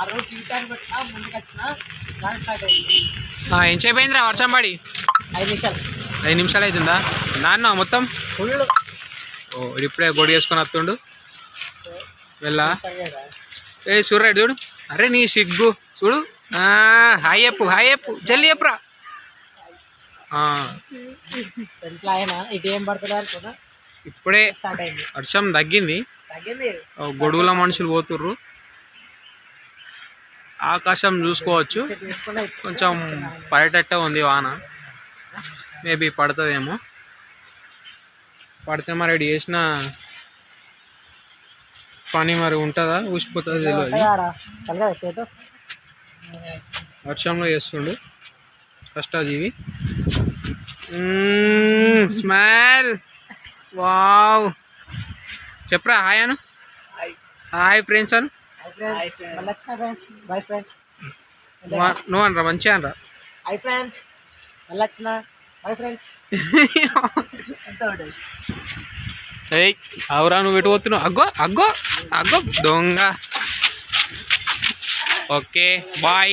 ఆ రోజు టీటాన్ని పెట్టినా ముందుకు వచ్చిన దాని స్టార్ట్ అయింది. ఎంతసేపు అయిందిరా వర్షం పడి. ఐదు నిమిషాలు. ఐదు నిమిషాలు అవుతుందా? నాన్న మొత్తం? ఫుల్ ఓ ఇప్పుడే గొడి వేసుకొని వస్తుండు. వెళ్ళా? ఏ సూర్యుడు చూడు. అరే నీ సిగ్గు. చూడు. హాయ్ చెప్పు హాయ్ చెప్పు. జల్లి చెప్పురా. ఏం ఇప్పుడే వర్షం తగ్గింది. తగ్గింది. ఓ గొడుగుల మనుషులు పోతుర్రు. ఆకాశం చూసుకోవచ్చు. కొంచెం పడేటట్టే ఉంది వాన. మేబీ పడుతుందేమో. పడితే మరి ఇటు చేసిన పని మరి ఉంటుందా? ఊసిపోతుంది తెలియదు. వర్షంలో చేస్తుండు. కష్టజీవి స్మైల్. వావ్. చెప్పరా హాయ్ అను. హాయ్. ఫ్రెండ్స్ అను. బై ఫ్రెండ్స్ నువ్వు- అనరా మంచిగా అనరా హై ఫ్రెండ్స్ మళ్ళీ వచ్చిన బై ఫ్రెండ్స్ ఏయ్ అవురా నువ్వు ఎటు పోతున్నావు? అగ్గో అగ్గో అగ్గో దొంగ. Okay boy.